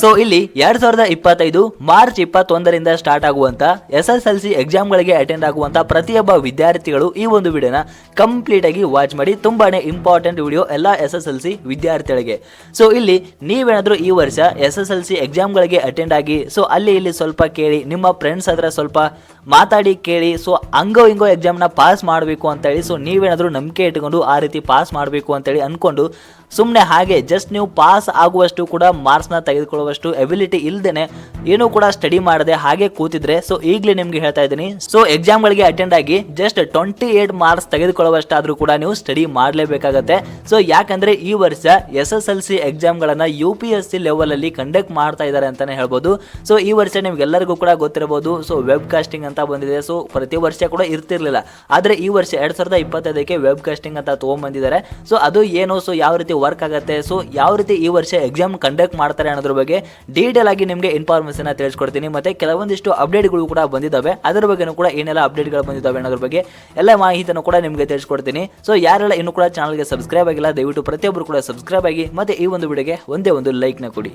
So ಇಲ್ಲಿ ಎರಡ್ ಸಾವಿರದ ಇಪ್ಪತ್ತೈದು ಮಾರ್ಚ್ ಇಪ್ಪತ್ತೊಂದರಿಂದ ಸ್ಟಾರ್ಟ್ ಆಗುವಂತ ಎಸ್ ಎಸ್ ಎಲ್ ಸಿ ಎಕ್ಸಾಮ್ಗಳಿಗೆ ಅಟೆಂಡ್ ಆಗುವಂತ ಪ್ರತಿಯೊಬ್ಬ ವಿದ್ಯಾರ್ಥಿಗಳು ಈ ಒಂದು ವಿಡಿಯೋನ ಕಂಪ್ಲೀಟ್ ಆಗಿ ವಾಚ್ ಮಾಡಿ. ತುಂಬಾನೇ ಇಂಪಾರ್ಟೆಂಟ್ ವಿಡಿಯೋ ಎಲ್ಲ ಎಸ್ ಎಸ್ ಎಲ್ ಸಿ ವಿದ್ಯಾರ್ಥಿಗಳಿಗೆ. ಸೊ ಇಲ್ಲಿ ನೀವೇನಾದ್ರೂ ಈ ವರ್ಷ ಎಸ್ ಎಸ್ ಎಲ್ ಸಿ ಎಕ್ಸಾಮ್ಗಳಿಗೆ ಅಟೆಂಡ್ ಆಗಿ ಸೊ ಅಲ್ಲಿ ಇಲ್ಲಿ ಸ್ವಲ್ಪ ಕೇಳಿ, ನಿಮ್ಮ ಫ್ರೆಂಡ್ಸ್ ಹತ್ರ ಸ್ವಲ್ಪ ಮಾತಾಡಿ ಕೇಳಿ ಸೊ ಹಂಗೋ ಹಿಂಗೋ ಎಕ್ಸಾಮ್ನ ಪಾಸ್ ಮಾಡಬೇಕು ಅಂತೇಳಿ ಸೊ ನೀವೇನಾದರೂ ನಂಬಿಕೆ ಇಟ್ಕೊಂಡು ಆ ರೀತಿ ಪಾಸ್ ಮಾಡಬೇಕು ಅಂತೇಳಿ ಅಂದ್ಕೊಂಡು ಸುಮ್ಮನೆ ಹಾಗೆ ಜಸ್ಟ್ ನೀವು ಪಾಸ್ ಆಗುವಷ್ಟು ಕೂಡ ಮಾರ್ಕ್ಸ್ನ ತೆಗೆದುಕೊಳ್ಳುವಷ್ಟು ಎಬಿಲಿಟಿ ಇಲ್ಲದೇನೆ ಏನೂ ಕೂಡ ಸ್ಟಡಿ ಮಾಡದೆ ಹಾಗೆ ಕೂತಿದ್ರೆ ಸೊ ಈಗಲೇ ನಿಮ್ಗೆ ಹೇಳ್ತಾ ಇದ್ದೀನಿ. ಸೊ ಎಕ್ಸಾಮ್ಗಳಿಗೆ ಅಟೆಂಡ್ ಆಗಿ ಜಸ್ಟ್ ಟ್ವೆಂಟಿ ಏಟ್ ಮಾರ್ಕ್ಸ್ ತೆಗೆದುಕೊಳ್ಳುವಷ್ಟಾದರೂ ಕೂಡ ನೀವು ಸ್ಟಡಿ ಮಾಡಲೇಬೇಕಾಗತ್ತೆ. ಸೊ ಯಾಕಂದ್ರೆ ಈ ವರ್ಷ ಎಸ್ ಎಸ್ ಎಲ್ ಸಿ ಎಕ್ಸಾಮ್ಗಳನ್ನು ಯು ಪಿ ಎಸ್ ಸಿ ಲೆವೆಲಲ್ಲಿ ಕಂಡಕ್ಟ್ ಮಾಡ್ತಾ ಇದ್ದಾರೆ ಅಂತಾನೆ ಹೇಳ್ಬೋದು. ಸೊ ಈ ವರ್ಷ ನಿಮ್ಗೆಲ್ಲರಿಗೂ ಕೂಡ ಗೊತ್ತಿರಬಹುದು. ಸೊ ವೆಬ್ ಕಾಸ್ಟಿಂಗ್ ಅಂತ ಬಂದಿದೆ. ಸೊ ಪ್ರತಿ ವರ್ಷ ಕೂಡ ಇರ್ತಿರ್ಲಿಲ್ಲ. ಆದರೆ ಈ ವರ್ಷ ಎರಡ್ ಸಾವಿರದ ಇಪ್ಪತ್ತೈದಕ್ಕೆ ವೆಬ್ ಕಾಸ್ಟಿಂಗ್ ಅಂತ ತೊಗೊಂಬಂದಿದ್ದಾರೆ ಸೊ ಅದು ಏನು? ಸೊ ಯಾವ ರೀತಿ ವರ್ಕ್ ಆಗುತ್ತೆ? ಸೊ ಯಾವ ರೀತಿ ಈ ವರ್ಷ ಎಕ್ಸಾಮ್ ಕಂಡಕ್ಟ್ ಮಾಡ್ತಾರೆ ಅನ್ನೋದ್ರ ಬಗ್ಗೆ ಡೀಟೇಲ್ ಆಗಿ ನಿಮಗೆ ಇನ್ಫಾರ್ಮೇಷನ್ ತಿಳಿಸ್ಕೊಡ್ತೀನಿ. ಮತ್ತೆ ಕೆಲವೊಂದಿಷ್ಟು ಅಪ್ಡೇಟ್ಗಳು ಕೂಡ ಬಂದಿದ್ದಾವೆ ಅದರ ಬಗ್ಗೆನೂ ಕೂಡ ಏನೆಲ್ಲ ಅಪ್ಡೇಟ್ಗಳು ಬಂದಿದ್ದಾವೆ ಅನ್ನೋದ್ರ ಬಗ್ಗೆ ಎಲ್ಲ ಮಾಹಿತಿಯನ್ನು ಕೂಡ ನಿಮಗೆ ತಿಳಿಸ್ಕೊಡ್ತೀನಿ. ಸೊ ಯಾರೆಲ್ಲ ಇನ್ನು ಕೂಡ ಚಾನಲ್ಗೆ ಸಬ್ಸ್ಕ್ರೈಬ್ ಆಗಿಲ್ಲ, ದಯವಿಟ್ಟು ಪ್ರತಿಯೊಬ್ಬರು ಕೂಡ ಸಬ್ಸ್ಕ್ರೈಬ್ ಆಗಿ, ಮತ್ತೆ ಈ ಒಂದು ವಿಡಿಯೋಗೆ ಒಂದೇ ಒಂದು ಲೈಕ್ನ ಕೊಡಿ.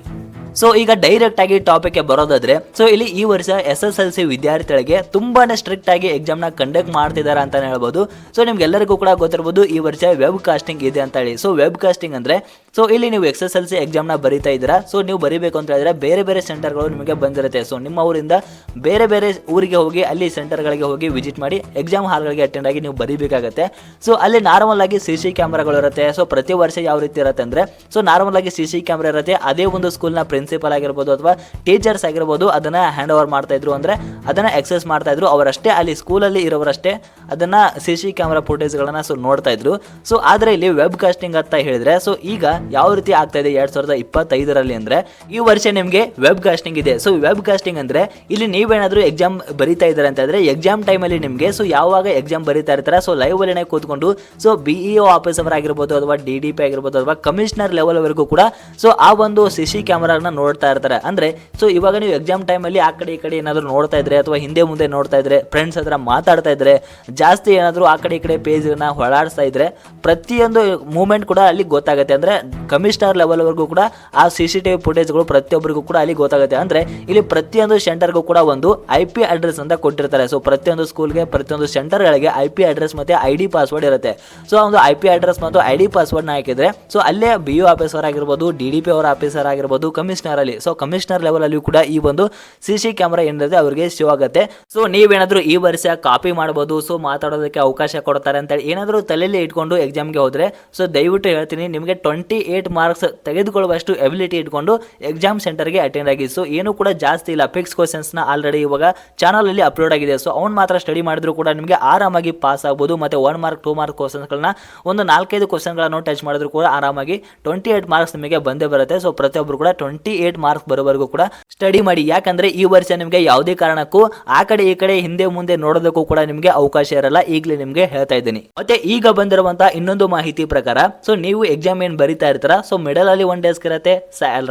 ಸೊ ಈಗ ಡೈರೆಕ್ಟ್ ಆಗಿ ಟಾಪಿಕ್ಗೆ ಬರೋದಾದ್ರೆ ಸೊ ಇಲ್ಲಿ ಈ ವರ್ಷ ಎಸ್ ಎಸ್ ಎಲ್ ಸಿ ವಿದ್ಯಾರ್ಥಿಗಳಿಗೆ ತುಂಬಾನೇ ಸ್ಟ್ರಿಕ್ಟ್ ಆಗಿ ಎಕ್ಸಾಮ್ನ ಕಂಡಕ್ಟ್ ಮಾಡ್ತಿದ್ದಾರೆ ಅಂತಾನೆ ಹೇಳ್ಬೋದು. ಸೊ ನಿಮ್ಗೆಲ್ಲರಿಗೂ ಕೂಡ ಗೊತ್ತಿರಬಹುದು ಈ ವರ್ಷ ವೆಬ್ ಕಾಸ್ಟಿಂಗ್ ಇದೆ ಅಂತ ಹೇಳಿ ಸೊ ವೆಬ್ ಕಾಸ್ಟಿಂಗ್ ಅಂದ್ರೆ ಸೊ ಇಲ್ಲಿ ನೀವು ಎಸ್ ಎಸ್ ಎಲ್ ಸಿ ಎಕ್ಸಾಮ್ನ ಬರೀತಾ ಇದ್ದೀರಾ? ಸೊ ನೀವು ಬರೀಬೇಕು ಅಂತ ಹೇಳಿದ್ರೆ ಬೇರೆ ಬೇರೆ ಸೆಂಟರ್ಗಳು ನಿಮಗೆ ಬಂದಿರುತ್ತೆ. ಸೊ ನಿಮ್ಮ ಊರಿಂದ ಬೇರೆ ಬೇರೆ ಊರಿಗೆ ಹೋಗಿ, ಅಲ್ಲಿ ಸೆಂಟರ್ಗಳಿಗೆ ಹೋಗಿ ವಿಸಿಟ್ ಮಾಡಿ ಎಕ್ಸಾಮ್ ಹಾಲ್ಗಳಿಗೆ ಅಟೆಂಡ್ ಆಗಿ ನೀವು ಬರೀಬೇಕಾಗತ್ತೆ. ಸೊ ಅಲ್ಲಿ ನಾರ್ಮಲ್ ಆಗಿ ಸಿ ಸಿ ಕ್ಯಾಮ್ರಾಗಳು ಇರುತ್ತೆ. ಸೊ ಪ್ರತಿ ವರ್ಷ ಯಾವ ರೀತಿ ಇರುತ್ತೆ ಅಂದ್ರೆ ಸೊ ನಾರ್ಮಲ್ ಆಗಿ ಸಿ ಸಿ ಕ್ಯಾಮ್ರಾ ಇರುತ್ತೆ. ಅದೇ ಒಂದು ಸ್ಕೂಲ್ನ ಪ್ರಿನ್ಸಿಪಲ್ ಆಗಿರ್ಬೋದು ಅಥವಾ ಟೀಚರ್ಸ್ ಆಗಿರ್ಬೋದು ಅದನ್ನು ಹ್ಯಾಂಡ್ ಓವರ್ ಮಾಡ್ತಾ ಇದ್ರು ಅಂದರೆ ಅದನ್ನು ಎಕ್ಸೆಸ್ ಮಾಡ್ತಾ ಇದ್ರು. ಅವರಷ್ಟೇ ಅಲ್ಲಿ ಸ್ಕೂಲಲ್ಲಿ ಇರೋರಷ್ಟೇ ಅದನ್ನು ಸಿ ಸಿ ಕ್ಯಾಮ್ರಾ ಫುಟೇಜ್ಗಳನ್ನ ಸೊ ನೋಡ್ತಾ ಇದ್ರು. ಸೊ ಆದರೆ ಇಲ್ಲಿ ವೆಬ್ ಕಾಸ್ಟಿಂಗ್ ಅಂತ ಹೇಳಿದ್ರೆ ಸೊ ಈಗ ಯಾವ ರೀತಿ ಆಗ್ತಾ ಇದೆ ಎರಡು ಸಾವಿರದ ಇಪ್ಪತ್ತೈದರಲ್ಲಿ ಅಂದರೆ, ಈ ವರ್ಷ ನಿಮಗೆ ವೆಬ್ ಕಾಸ್ಟಿಂಗ್ ಇದೆ. ಸೊ ವೆಬ್ ಕಾಸ್ಟಿಂಗ್ ಅಂದರೆ ಇಲ್ಲಿ ನೀವೇನಾದರೂ ಎಕ್ಸಾಮ್ ಬರೀತಾ ಇದ್ದಾರೆ ಅಂತ ಎಕ್ಸಾಮ್ ಟೈಮಲ್ಲಿ ನಿಮಗೆ ಸೊ ಯಾವಾಗ ಎಕ್ಸಾಮ್ ಬರೀತಾ ಇರ್ತಾರೆ ಸೊ ಲೈವ್ ಅಲ್ಲಿನೇ ಕೂತ್ಕೊಂಡು so B E O officer ಆಗಿರ್ಬೋದು ಅಥವಾ ಡಿ ಡಿ ಪಿ ಆಗಿರ್ಬೋದು ಅಥವಾ ಕಮಿಷನರ್ ಲೆವೆಲ್ವರೆಗೂ ಕೂಡ ಸೊ ಆ ಒಂದು ಸಿ ಸಿ ಕ್ಯಾಮ್ರಾನ ನೋಡ್ತಾ ಇರ್ತಾರೆ. ಅಂದ್ರೆ ಸೊ ಇವಾಗ ನೀವು ಎಕ್ಸಾಮ್ ಟೈಮಲ್ಲಿ ಆ ಕಡೆ ಈ ಕಡೆ ಏನಾದರೂ ನೋಡ್ತಾ ಇದ್ರೆ, ಅಥವಾ ಹಿಂದೆ ಮುಂದೆ ನೋಡ್ತಾ ಇದ್ರೆ ಫ್ರೆಂಡ್ಸ್ ಹತ್ರ ಮಾತಾಡ್ತಾ ಇದ್ರೆ, ಜಾಸ್ತಿ ಏನಾದರೂ ಆ ಕಡೆ ಈ ಕಡೆ ಪೇಜ್ನ ಹೊಳಾಡಿಸ್ತಾ ಇದ್ರೆ, ಪ್ರತಿಯೊಂದು ಮೂಮೆಂಟ್ ಕೂಡ ಅಲ್ಲಿ ಗೊತ್ತಾಗುತ್ತೆ. ಅಂದ್ರೆ ಕಮಿಷನರ್ ಲೆವೆಲ್ವರೆಗೂ ಕೂಡ, ಆ ಸಿ ಸಿ ಟಿ ವಿ ಫುಟೇಜ್ಗಳು ಪ್ರತಿಯೊಬ್ಬರಿಗೂ ಕೂಡ ಅಲ್ಲಿ ಗೊತ್ತಾಗುತ್ತೆ. ಅಂದ್ರೆ, ಇಲ್ಲಿ ಪ್ರತಿಯೊಂದು ಸೆಂಟರ್ಗೂ ಕೂಡ ಒಂದು ಐ ಪಿ ಅಡ್ರೆಸ್ ಅಂತ ಕೊಟ್ಟಿರ್ತಾರೆ. ಸೊ ಪ್ರತಿಯೊಂದು ಸ್ಕೂಲ್ಗೆ ಪ್ರತಿಯೊಂದು ಸೆಂಟರ್ಗಳಿಗೆ ಐ ಪಿ ಅಡ್ರೆಸ್ ಮತ್ತೆ ಐ ಡಿ ಪಾಸ್ವರ್ಡ್ ಇರುತ್ತೆ. ಸೊ ಒಂದು ಐ ಪಿ ಅಡ್ರೆಸ್ ಮತ್ತು ಐ ಡಿ ಪಾಸ್ವರ್ಡ್ನ ಹಾಕಿದ್ರೆ ಸೊ ಅಲ್ಲೇ ಬಿ ಯು ಆಫೀಸರ್ ಆಗಿರ್ಬೋದು ಡಿ ಡಿ ಪಿ ಅವರ ಆಫೀಸರ್ ಆಗಿರ್ಬೋದು ಕಮಿಷನರ್ ಅಲ್ಲಿ. ಸೊ ಕಮಿಷನರ್ ಲೆವೆಲ್ ಅಲ್ಲಿ ಕೂಡ ಈ ಒಂದು ಸಿ ಸಿ ಕ್ಯಾಮ್ರಾ ಏನಿದೆ ಅವರಿಗೆ ಶೋ ಆಗುತ್ತೆ. ಸೊ ನೀವೇನಾದ್ರೂ ಈ ವರ್ಷ ಕಾಪಿ ಮಾಡಬಹುದು ಸೊ ಮಾತಾಡೋದಕ್ಕೆ ಅವಕಾಶ ಕೊಡ್ತಾರೆ ಅಂತೇಳಿ ಏನಾದರೂ ತಲೆಯಲ್ಲಿ ಇಟ್ಕೊಂಡು ಎಕ್ಸಾಮ್ಗೆ ಹೋದ್ರೆ. ಸೊ ದಯವಿಟ್ಟು ಹೇಳ್ತೀನಿ, ನಿಮಗೆ ಟ್ವೆಂಟಿ ಏಟ್ ಮಾರ್ಕ್ಸ್ ತೆಗೆದುಕೊಳ್ಳುವಷ್ಟು ಎಬಿಲಿಟಿ ಇಟ್ಕೊಂಡು ಎಕ್ಸಾಮ್ ಸೆಂಟರ್ಗೆ ಅಟೆಂಡ್ ಆಗಿ. ಸೊ ಏನು ಕೂಡ ಜಾಸ್ತಿ ಇಲ್ಲ. ಫಿಕ್ಸ್ ಕ್ವಶನ್ಸ್ನ ಆಲ್ರೆಡಿ ಇವಾಗ ಚಾನಲ್ ಅಲ್ಲಿ ಅಪ್ಲೋಡ್ ಆಗಿದೆ. ಸೊ ಅವ್ನು ಮಾತ್ರ ಸ್ಟಡಿ ಮಾಡಿದ್ರು ಕೂಡ ನಿಮಗೆ ಆರಾಮಾಗಿ ಪಾಸ್ ಆಗ್ಬೋದು. ಮತ್ತೆ ಒನ್ ಮಾರ್ಕ್ ಟೂ ಮಾರ್ಕ್ ಕ್ವಶನ್ಸ್ಗಳನ್ನ ಒಂದು ನಾಲ್ಕೈದು ಕ್ವಶನ್ಗಳನ್ನು ಟಚ್ ಮಾಡಿದ್ರು ಕೂಡ ಆರಾಮಾಗಿ ಟ್ವೆಂಟಿ ಏಟ್ ಮಾರ್ಕ್ಸ್ ನಿಮಗೆ ಬಂದೇ ಬರುತ್ತೆ. ಸೊ ಪ್ರತಿಯೊಬ್ಬರು ಕೂಡ ಟ್ವೆಂಟಿ ಏಟ್ ಮಾರ್ಕ್ಸ್ ಬರೋವರೆಗೂ ಕೂಡ ಸ್ಟಡಿ ಮಾಡಿ. ಯಾಕಂದ್ರೆ ಈ ವರ್ಷ ನಿಮಗೆ ಯಾವುದೇ ಕಾರಣಕ್ಕೂ ಆ ಕಡೆ ಈ ಕಡೆ ಹಿಂದೆ ಮುಂದೆ ನೋಡೋದಕ್ಕೂ ಕೂಡ ನಿಮಗೆ ಅವಕಾಶ ಇರಲ್ಲ. ಈಗಲೇ ನಿಮಗೆ ಹೇಳ್ತಾ ಇದ್ದೀನಿ. ಮತ್ತೆ ಈಗ ಬಂದಿರುವಂತಹ ಇನ್ನೊಂದು ಮಾಹಿತಿ ಪ್ರಕಾರ ಸೊ ನೀವು ಎಕ್ಸಾಮ್ ಏನ್ ಬರಿತಾ ಇರ್ತಾರ? ಸೊ ಮಿಡಲ್ ಅಲ್ಲಿ ಒನ್ ಡೆಸ್ಕ್ ಇರುತ್ತೆ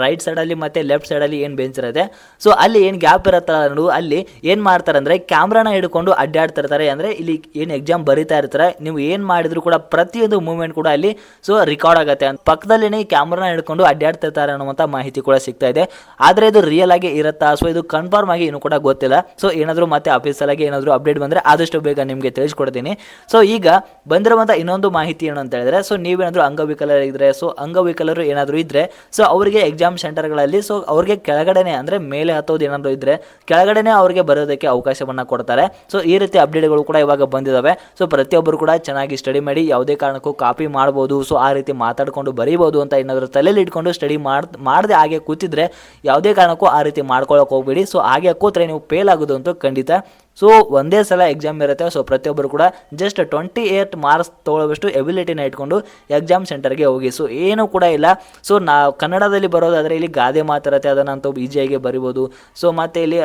ರೈಟ್ ಸೈಡ್ ಅಲ್ಲಿ ಮತ್ತೆ ಲೆಫ್ಟ್ ಸೈಡ್ ಅಲ್ಲಿ ಏನ್ ಬೆಂಚ್ ಇರುತ್ತೆ? ಸೊ ಅಲ್ಲಿ ಏನ್ ಗ್ಯಾಪ್ ಇರತ್ತಲ್ಲ ಅಲ್ಲಿ ಏನ್ ಮಾಡ್ತಾರೆ ಅಂದ್ರೆ ಕ್ಯಾಮ್ರಾನ ಹಿಡ್ಕೊಂಡು ಅಡ್ಡಾಡ್ತಿರ್ತಾರೆ ಅಂದ್ರೆ ಇಲ್ಲಿ ಏನ್ ಎಕ್ಸಾಮ್ ಬರಿತಾ ಇರ್ತಾರೆ? ನೀವು ಏನ್ ಮಾಡಿದ್ರು ಕೂಡ ಪ್ರತಿಯೊಂದು ಮೂವ್ಮೆಂಟ್ ಕೂಡ ಅಲ್ಲಿ ಸೊ ರೆಕಾರ್ಡ್ ಆಗುತ್ತೆ. ಪಕ್ಕದಲ್ಲಿನೇ ಕ್ಯಾಮ್ರಾನ ಹಿಡ್ಕೊಂಡು ಅಡ್ಡಾಡ್ತಿರ್ತಾರೆ ಅನ್ನುವಂತ ಮಾಹಿತಿ ಕೂಡ ಸಿಗ್ತಾ ಇದೆ. ಆದ್ರೆ ಇದು ರಿಯಲ್ ಆಗಿ ಇರುತ್ತಾ? ಸೊ ಇದು ಕನ್ಫರ್ಮ್ ಆಗಿ ಇನ್ನು ಕೂಡ ಗೊತ್ತಿಲ್ಲ. ಸೊ ಏನಾದರೂ ಮತ್ತೆ ಆಫೀಸಲ್ಲಾಗಿ ಏನಾದರೂ ಅಪ್ಡೇಟ್ ಬಂದ್ರೆ ಆದಷ್ಟು ಬೇಗ ನಿಮಗೆ ತಿಳಿಸ್ಕೊಡ್ತೀನಿ. ಸೊ ಈಗ ಬಂದಿರುವಂತ ಇನ್ನೊಂದು ಮಾಹಿತಿ ಏನು ಅಂತ ಹೇಳಿದ್ರೆ ಸೊ ನೀವೇನಾದರೂ ಅಂಗವಿಕಲರು ಇದ್ರೆ ಸೊ ಅಂಗವಿಕಲರು ಏನಾದರೂ ಇದ್ದರೆ ಸೊ ಅವರಿಗೆ ಎಕ್ಸಾಮ್ ಸೆಂಟರ್ಗಳಲ್ಲಿ ಸೊ ಅವ್ರಿಗೆ ಕೆಳಗಡೆನೆ ಅಂದ್ರೆ ಮೇಲೆ ಹತ್ತೋದು ಏನಾದರೂ ಇದ್ದರೆ ಕೆಳಗಡೆನೆ ಅವ್ರಿಗೆ ಬರೋದಕ್ಕೆ ಅವಕಾಶವನ್ನು ಕೊಡ್ತಾರೆ. ಸೊ ಈ ರೀತಿ ಅಪ್ಡೇಟ್ಗಳು ಕೂಡ ಇವಾಗ ಬಂದಿದಾವೆ. ಸೊ ಪ್ರತಿಯೊಬ್ಬರು ಕೂಡ ಚೆನ್ನಾಗಿ ಸ್ಟಡಿ ಮಾಡಿ, ಯಾವುದೇ ಕಾರಣಕ್ಕೂ ಕಾಪಿ ಮಾಡ್ಬೋದು. ಸೊ ಆ ರೀತಿ ಮಾತಾಡ್ಕೊಂಡು ಬರೀಬೋದು ಅಂತ ಏನಾದರೂ ತಲೆಯಲ್ಲಿ ಇಟ್ಕೊಂಡು ಸ್ಟಡಿ ಮಾಡ್, ಮಾಡದೆ ಹಾಗೆ ಕೂತಿದ್ರೆ ಯಾವುದೇ ಕಾರಣಕ್ಕೂ ಆ ರೀತಿ ಮಾಡ್ಕೊಳಕ್ಕೆ ಹೋಗ್ಬೇಡಿ. ಸೊ ಹಾಗೆ ಕೂತ್ರೆ ನೀವು ಫೇಲ್ ಆಗೋದು ಅಂತೂ ಖಂಡಿತ ಸೊ ಒಂದೇ ಸಲ ಎಕ್ಸಾಮ್ ಇರುತ್ತೆ. ಸೊ ಪ್ರತಿಯೊಬ್ಬರು ಕೂಡ ಜಸ್ಟ್ ಟ್ವೆಂಟಿ ಏಟ್ ಮಾರ್ಕ್ಸ್ ತೊಗೊಳ್ಳೋವಷ್ಟು ಎಬಿಲಿಟಿನ ಇಟ್ಕೊಂಡು ಎಕ್ಸಾಮ್ ಸೆಂಟರ್ಗೆ ಹೋಗಿ. ಸೊ ಏನೂ ಕೂಡ ಇಲ್ಲ. ಸೊ ನಾ ಕನ್ನಡದಲ್ಲಿ ಬರೋದಾದರೆ ಇಲ್ಲಿ ಗಾದೆ ಮಾತಿರುತ್ತೆ ಅದನ್ನಂತೂ ಈಸಿಯಾಗಿ ಬರಿಬೋದು. ಸೊ ಮತ್ತೆ ಇಲ್ಲಿ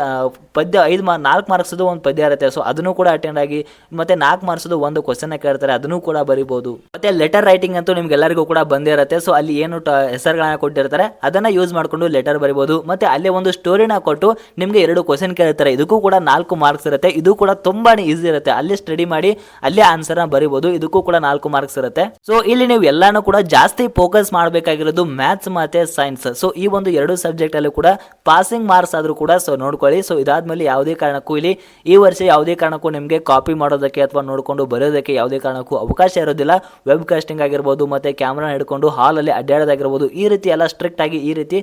ಪದ್ಯ, ಐದು ಮಾರ್ ನಾಲ್ಕು ಮಾರ್ಕ್ಸದು ಒಂದು ಪದ್ಯ ಇರುತ್ತೆ. ಸೊ ಅದನ್ನು ಕೂಡ ಅಟೆಂಡ್ ಆಗಿ, ಮತ್ತೆ ನಾಲ್ಕು ಮಾರ್ಕ್ಸದು ಒಂದು ಕ್ವಶನ್ ಕೇಳ್ತಾರೆ. ಅದನ್ನು ಕೂಡ ಬರಿಬೋದು. ಮತ್ತೆ ಲೆಟರ್ ರೈಟಿಂಗ್ ಅಂತೂ ನಿಮ್ಗೆಲ್ಲರಿಗೂ ಕೂಡ ಬಂದೇ ಇರುತ್ತೆ. ಸೊ ಅಲ್ಲಿ ಏನು ಟ ಹೆಸರುಗಳನ್ನ ಕೊಟ್ಟಿರ್ತಾರೆ, ಅದನ್ನ ಯೂಸ್ ಮಾಡ್ಕೊಂಡು ಲೆಟರ್ ಬರಿಬೋದು. ಮತ್ತೆ ಅಲ್ಲೇ ಒಂದು ಸ್ಟೋರಿನ ಕೊಟ್ಟು ನಿಮಗೆ ಎರಡು ಕ್ವಶನ್ ಕೇಳ್ತಾರೆ. ಇದಕ್ಕೂ ಕೂಡ ನಾಲ್ಕು ಮಾರ್ಕ್ಸ್ ಇರುತ್ತೆ. ಇರುತ್ತೆ. ಇದು ಕೂಡ ತುಂಬಾನೇ ಈಸಿ ಇರುತ್ತೆ. ಅಲ್ಲಿ ಸ್ಟಡಿ ಮಾಡಿ, ಅಲ್ಲೇ ನ ಬರಿಬೋದು. ಇದಕ್ಕೂ ಕೂಡ ನಾಲ್ಕು ಮಾರ್ಕ್ಸ್ ಇರುತ್ತೆ. ಸೊ ಇಲ್ಲಿ ನೀವು ಎಲ್ಲಾನು ಕೂಡ ಜಾಸ್ತಿ ಫೋಕಸ್ ಮಾಡಬೇಕಾಗಿರೋದು ಮ್ಯಾಥ್ಸ್ ಮತ್ತೆ ಸೈನ್ಸ್ ಸೊ ಈ ಒಂದು ಎರಡು ಸಬ್ಜೆಕ್ಟ್ ಅಲ್ಲೂ ಕೂಡ ಪಾಸಿಂಗ್ ಮಾರ್ಕ್ಸ್ ಆದ್ರೂ ಕೂಡ ಸೊ ನೋಡ್ಕೊಳ್ಳಿ. ಸೊ ಇದಾದ್ಮೇಲೆ ಯಾವುದೇ ಕಾರಣಕ್ಕೂ ಇಲ್ಲಿ ಈ ವರ್ಷ ಯಾವುದೇ ಕಾರಣಕ್ಕೂ ನಿಮಗೆ ಕಾಪಿ ಮಾಡೋದಕ್ಕೆ ಅಥವಾ ನೋಡಿಕೊಂಡು ಬರೆಯೋದಕ್ಕೆ ಯಾವುದೇ ಕಾರಣಕ್ಕೂ ಅವಕಾಶ ಇರೋದಿಲ್ಲ. ವೆಬ್ ಕಾಸ್ಟಿಂಗ್ ಆಗಿರ್ಬೋದು ಮತ್ತೆ ಕ್ಯಾಮ್ರಾ ಹಿಡ್ಕೊಂಡು ಹಾಲಲ್ಲಿ ಅಡ್ಡಾಡೋದಾಗಿರ್ಬೋದು, ಈ ರೀತಿ ಎಲ್ಲ ಸ್ಟ್ರಿಕ್ಟ್ ಆಗಿ ಈ ರೀತಿ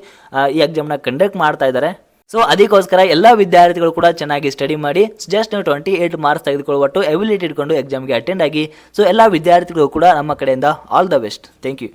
ಈ ಎಕ್ಸಾಮ್ನ ಕಂಡಕ್ಟ್ ಮಾಡ್ತಾ ಇದ್ದಾರೆ. ಸೊ ಅದಕ್ಕೋಸ್ಕರ ಎಲ್ಲ ವಿದ್ಯಾರ್ಥಿಗಳು ಕೂಡ ಚೆನ್ನಾಗಿ ಸ್ಟಡಿ ಮಾಡಿ ಜಸ್ಟ್ ನೀವು ಟ್ವೆಂಟಿ ಏಟ್ ಮಾರ್ಕ್ಸ್ ತೆಗೆದುಕೊಳ್ಳುವಟ್ಟು ಎಬಿಲಿಟಿ ಇಟ್ಕೊಂಡು ಎಕ್ಸಾಮ್ಗೆ ಅಟೆಂಡ್ ಆಗಿ. ಸೊ ಎಲ್ಲ ವಿದ್ಯಾರ್ಥಿಗಳು ಕೂಡ ನಮ್ಮ ಕಡೆಯಿಂದ all the best thank you